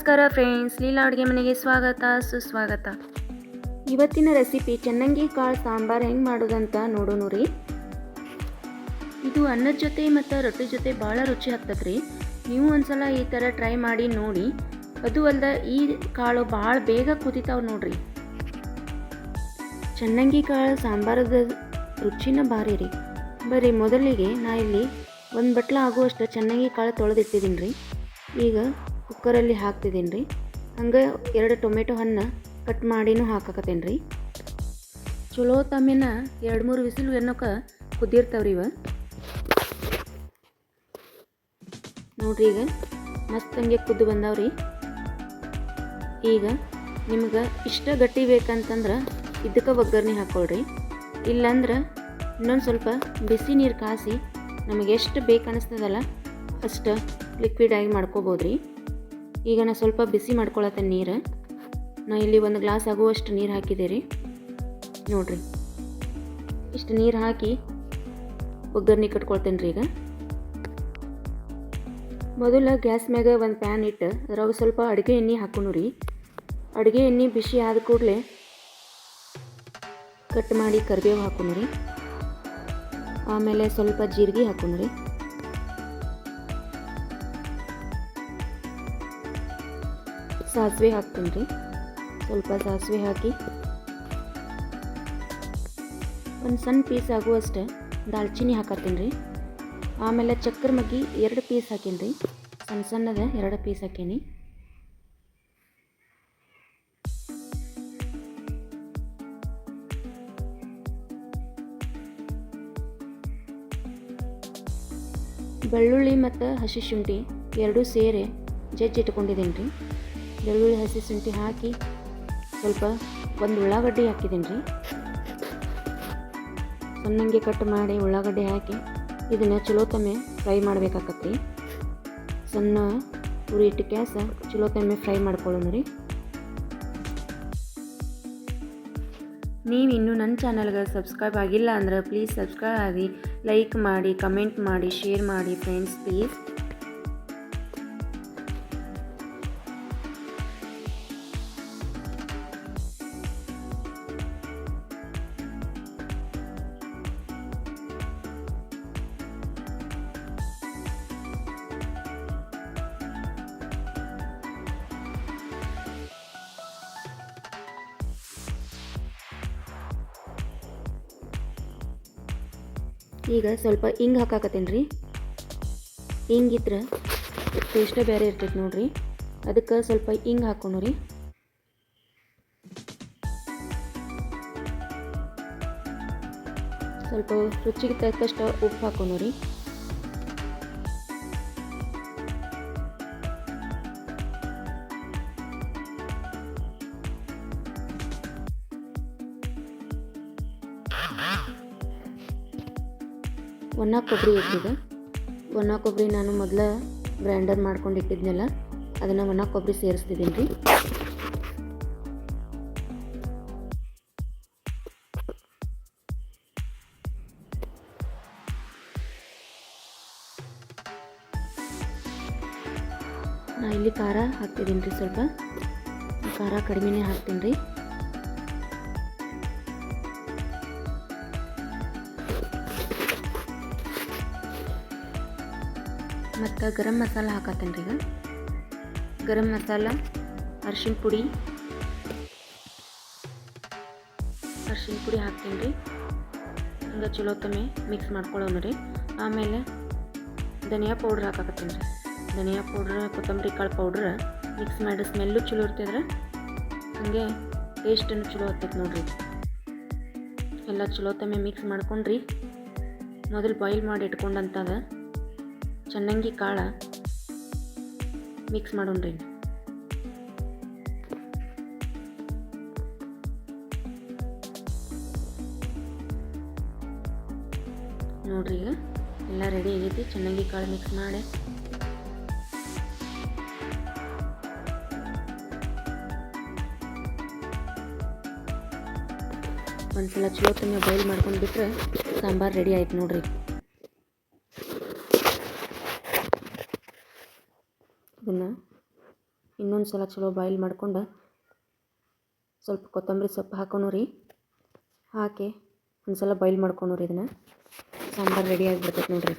ನಮಸ್ಕಾರ ಫ್ರೆಂಡ್ಸ್ ಲೀಲಾ ಅಡುಗೆ ಮನೆಗೆ ಸ್ವಾಗತ ಸುಸ್ವಾಗತ. ಇವತ್ತಿನ ರೆಸಿಪಿ ಚೆನ್ನಂಗಿ ಕಾಳು ಸಾಂಬಾರು ಹೆಂಗೆ ಮಾಡೋದಂತ ನೋಡೋಣ ರೀ. ಇದು ಅನ್ನದ ಜೊತೆ ಮತ್ತು ರೊಟ್ಟಿ ಜೊತೆ ಭಾಳ ರುಚಿ ಆಗ್ತದೆ ರೀ ನೀವು ಒಂದ್ಸಲ ಈ ಥರ ಟ್ರೈ ಮಾಡಿ ನೋಡಿ. ಅದು ಅಲ್ಲದೆ ಈ ಕಾಳು ಭಾಳ ಬೇಗ ಕುದಿತಾವೆ ನೋಡ್ರಿ. ಚೆನ್ನಂಗಿ ಕಾಳು ಸಾಂಬಾರದ ರುಚಿನ ಭಾರಿ ರೀ. ಬರೀ ಮೊದಲಿಗೆ ನಾ ಇಲ್ಲಿ ಒಂದು ಬಟ್ಲ ಆಗುವಷ್ಟು ಚೆನ್ನಂಗಿ ಕಾಳು ತೊಳೆದಿಟ್ಟಿದ್ದೀನಿ ರೀ ಈಗ ಕುಕ್ಕರಲ್ಲಿ ಹಾಕ್ತಿದ್ದೀನಿ. ರೀ ಹಂಗೆ ಎರಡು ಟೊಮೆಟೊ ಹಣ್ಣು ಕಟ್ ಮಾಡಿನೂ ಹಾಕಕತ್ತೇನೆ ರೀ ಚಲೋ ತಮ್ಮಿನ ಎರಡು ಮೂರು ವಿಸಿಲ್ ಏನೋಕ ಕುದಿರ್ತಾವ್ರಿ ಇವ. ನೋಡ್ರಿ ಈಗ ಮಸ್ತ್ ಹಂಗೆ ಕುದ್ದು ಬಂದಾವ್ರಿ. ಈಗ ನಿಮ್ಗೆ ಇಷ್ಟ ಗಟ್ಟಿ ಬೇಕಂತಂದ್ರೆ ಇದಕ್ಕೆ ಒಗ್ಗರಣೆ ಹಾಕ್ಕೊಳ್ರಿ ಇಲ್ಲಾಂದ್ರೆ ಇನ್ನೊಂದು ಸ್ವಲ್ಪ ಬಿಸಿ ನೀರು ಕಾಸಿ ನಮಗೆ ಎಷ್ಟು ಬೇಕು ಅನಿಸ್ತದಲ್ಲ ಅಷ್ಟು ಲಿಕ್ವಿಡ್ ಆಗಿ ಮಾಡ್ಕೋಬೋದು ರೀ ಈಗ ನಾನು ಸ್ವಲ್ಪ ಬಿಸಿ ಮಾಡ್ಕೊಳತ್ತೆ ನೀರು. ನಾ ಇಲ್ಲಿ ಒಂದು ಗ್ಲಾಸ್ ಆಗುವಷ್ಟು ನೀರು ಹಾಕಿದೆ ರೀ. ನೋಡ್ರಿ. ಇಷ್ಟು ನೀರು ಹಾಕಿ ಒಗ್ಗರಣೆ ಕಟ್ಕೊಳ್ತೇನೆ ರೀ ಈಗ. ಮೊದಲು ಗ್ಯಾಸ್ ಮ್ಯಾಗ ಒಂದು ಪ್ಯಾನ್ ಇಟ್ಟು ಅದ್ರಾಗ ಸ್ವಲ್ಪ ಅಡುಗೆ ಎಣ್ಣೆ ಹಾಕೋಣ ರೀ. ಅಡುಗೆ ಎಣ್ಣೆ ಬಿಸಿ ಆದ ಕೂಡಲೇ ಕಟ್ ಮಾಡಿ ಕರಿಬೇವು ಹಾಕೋಣ ಆಮೇಲೆ ಸ್ವಲ್ಪ ಜೀರಿಗೆ ಹಾಕೋಣ ಸಾಸಿವೆ ಹಾಕ್ತೀನಿ. ರೀ ಸ್ವಲ್ಪ ಸಾಸಿವೆ ಹಾಕಿ. ಒಂದು ಸಣ್ಣ ಪೀಸ್ ಆಗುವಷ್ಟು ದಾಲ್ಚಿನ್ನಿ ಹಾಕತ್ತೀನಿ ರೀ. ಆಮೇಲೆ ಚಕ್ರ ಮಗ್ಗಿ ಎರಡು ಪೀಸ್ ಹಾಕೀನಿ ರೀ. ಸಣ್ಣ ಸಣ್ಣದ ಎರಡು ಪೀಸ್ ಹಾಕೀನಿ. ಬೆಳ್ಳುಳ್ಳಿ ಮತ್ತು ಹಸಿ ಶುಂಠಿ ಎರಡೂ ಸೇರಿ ಜಜ್ಜಿ ಇಟ್ಕೊಂಡಿದ್ದೀನಿ ರೀ. ಬೆಳ್ಳುಳ್ಳಿ ಹಸಿ ಶುಂಠಿ ಹಾಕಿ ಸ್ವಲ್ಪ ಒಂದು ಉಳ್ಳಾಗಡ್ಡಿ ಹಾಕಿದ್ದೀನಿ ರೀ. ಸಣ್ಣಂಗೆ ಕಟ್ ಮಾಡಿ ಉಳ್ಳಾಗಡ್ಡಿ ಹಾಕಿ ಇದನ್ನು ಚಲೋ ತಮ್ಮೆ ಫ್ರೈ ಮಾಡ್ಬೇಕಾಕತ್ತೆ ರೀ ಸಣ್ಣ ಉರಿ ಇಟ್ಟು ಚಲೋ ತಮ್ಮೆ ಫ್ರೈ ಮಾಡ್ಕೊಳ್ಳೋಣ ರೀ. ನೀವು ಇನ್ನೂ ನನ್ನ ಚಾನಲ್ಗೆ ಸಬ್ಸ್ಕ್ರೈಬ್ ಆಗಿಲ್ಲ ಅಂದ್ರೆ ಪ್ಲೀಸ್ ಸಬ್ಸ್ಕ್ರೈಬ್ ಆಗಿ ಲೈಕ್ ಮಾಡಿ, ಕಮೆಂಟ್ ಮಾಡಿ, ಶೇರ್ ಮಾಡಿ ಫ್ರೆಂಡ್ಸ್ ಪ್ಲೀಸ್. ಈಗ ಸ್ವಲ್ಪ ಹಿಂಗೆ ಹಾಕಾಕತ್ತೇನೆ ರೀ. ಹಿಂಗಿದ್ರೆ ಟೇಸ್ಟೇ ಬೇರೆ ಇರ್ತೈತೆ ನೋಡಿರಿ. ಅದಕ್ಕೆ ಸ್ವಲ್ಪ ಹಿಂಗೆ ಹಾಕೋಣ ರೀ. ಸ್ವಲ್ಪ ರುಚಿಗೆ ತಕ್ಕಷ್ಟು ಉಪ್ಪು ಹಾಕೋಣ ರೀ. ಒಣ ಕೊಬ್ಬರಿ ಇಟ್ಟಿದೆ. ಒಣ ಕೊಬ್ಬರಿ ನಾನು ಮೊದಲು ಗ್ರೈಂಡರ್ ಮಾಡ್ಕೊಂಡು ಇಟ್ಟಿದ್ನಲ್ಲ, ಅದನ್ನು ಒಣ ಕೊಬ್ಬರಿ ಸೇರಿಸ್ತಿದ್ದೀನಿ. ರೀ ನಾ ಇಲ್ಲಿ ಖಾರ ಹಾಕ್ತಿದ್ದೀನಿ ರೀ ಸ್ವಲ್ಪ. ಖಾರ ಕಡಿಮೆನೇ ಹಾಕ್ತೀನಿ ರೀ. ಮತ್ತು ಗರಂ ಮಸಾಲ ಹಾಕತ್ತೇನೆ ರೀ ಈಗ? ಗರಂ ಮಸಾಲ ಅರ್ಶಿಣ ಪುಡಿ. ಅರ್ಶಿನ ಪುಡಿ ಹಾಕ್ತೀನಿ ರೀ ಹಂಗೆ ಚಲೋ ತಮ್ಮೆ ಮಿಕ್ಸ್ ಮಾಡ್ಕೊಳ್ಳೋಣ ರೀ. ಆಮೇಲೆ ಧನಿಯಾ ಪೌಡ್ರ್ ಹಾಕಾಕತ್ತೀನಿ ರೀ ಧನಿಯಾ ಪೌಡ್ರ್, ಕೊತ್ತಂಬರಿ ಕಾಳು ಪೌಡ್ರ್ ಮಿಕ್ಸ್ ಮಾಡಿ ಸ್ಮೆಲ್ಲು ಚಲೋ ಇರ್ತದ್ರ ಹಂಗೆ ಟೇಸ್ಟನ್ನು ಚಲೋ ಆಗ್ತೈತೆ ನೋಡಿರಿ. ಎಲ್ಲ ಚಲೋ ತಮ್ಮೆ ಮಿಕ್ಸ್ ಮಾಡ್ಕೊಂಡ್ರಿ. ಮೊದಲು ಬಾಯ್ಲ್ ಮಾಡಿ ಇಟ್ಕೊಂಡಂತಾಗ ಚೆನ್ನಂಗಿ ಕಾಳು ಮಿಕ್ಸ್ ಮಾಡೋಣ್ರಿ. ನೋಡ್ರಿ ಈಗ ಎಲ್ಲ ರೆಡಿ ಆಗೈತಿ, ಚೆನ್ನಂಗಿ ಕಾಳು ಮಿಕ್ಸ್ ಮಾಡಿ. ಒಂದ್ಸಲ ಚಲೋ ತನ್ನ ಬಾಯ್ಲ್ ಮಾಡ್ಕೊಂಡು ಬಿಟ್ರೆ ಸಾಂಬಾರು ರೆಡಿ ಆಯ್ತು ನೋಡ್ರಿ. ಇದನ್ನು ಇನ್ನೊಂದು ಸಲ ಚಲೋ ಬಾಯ್ಲ್ ಮಾಡ್ಕೊಂಡು ಸ್ವಲ್ಪ ಕೊತ್ತಂಬರಿ ಸೊಪ್ಪು ಹಾಕೋಣ ರೀ ಹಾಕಿ ಒಂದು ಸಲ ಬಾಯ್ಲ್ ಮಾಡ್ಕೊಂಡು ರೀ ಇದನ್ನು. ಸಾಂಬಾರು ರೆಡಿ ಆಗಿಬಿಡ್ತೈತೆ ನೋಡಿರಿ.